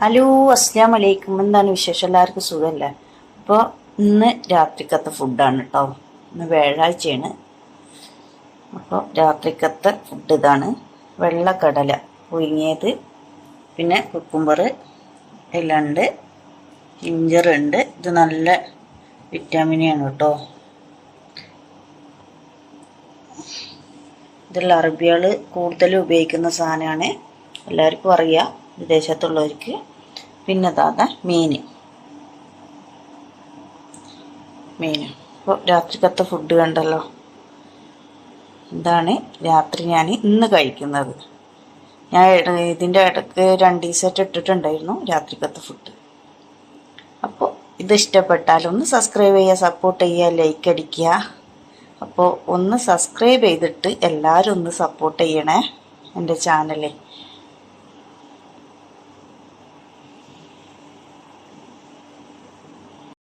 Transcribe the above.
Hello അസ്ലാം അലൈക്കും എന്താണ് വിശേഷം? എല്ലാവർക്കും സുഖമല്ലേ അപ്പോൾ ഇന്ന് രാത്രിക്കത്തെ ഫുഡാണ് കേട്ടോ ഇന്ന് വ്യാഴാഴ്ചയാണ്. അപ്പോൾ രാത്രിക്കത്തെ ഫുഡ് ഇതാണ്. വെള്ളക്കടല പുഴുങ്ങിയത്. പിന്നെ കുക്കുംബർ എല്ലാം ഉണ്ട് ഇത് നല്ല വിറ്റാമിനാണ് കേട്ടോ ഇതുള്ള അറബികൾ കൂടുതലും ഉപയോഗിക്കുന്ന സാധനമാണ്. എല്ലാവർക്കും അറിയാം. വിദേശത്തുള്ളവർക്ക് പിന്നെ താത മീൻ. മീൻ. അപ്പോൾ രാത്രിക്കത്തെ ഫുഡ് കണ്ടല്ലോ. ഇതാണ് രാത്രി ഞാൻ ഇന്ന് കഴിക്കുന്നത്. ഞാൻ ഇതിന്റെ ഇടയ്ക്ക് രണ്ട് ദിവസമായിട്ട് ഇട്ടിട്ടുണ്ടായിരുന്നു രാത്രിക്കത്തെ ഫുഡ് അപ്പോൾ ഇത് ഇഷ്ടപ്പെട്ടാൽ ഒന്ന് സബ്സ്ക്രൈബ് ചെയ്യുക സപ്പോർട്ട് ചെയ്യുക ലൈക്ക് അടിക്കുക. അപ്പോൾ ഒന്ന് സബ്സ്ക്രൈബ് ചെയ്തിട്ട് എല്ലാവരും ഒന്ന് സപ്പോർട്ട് ചെയ്യണേ എന്റെ ചാനലേ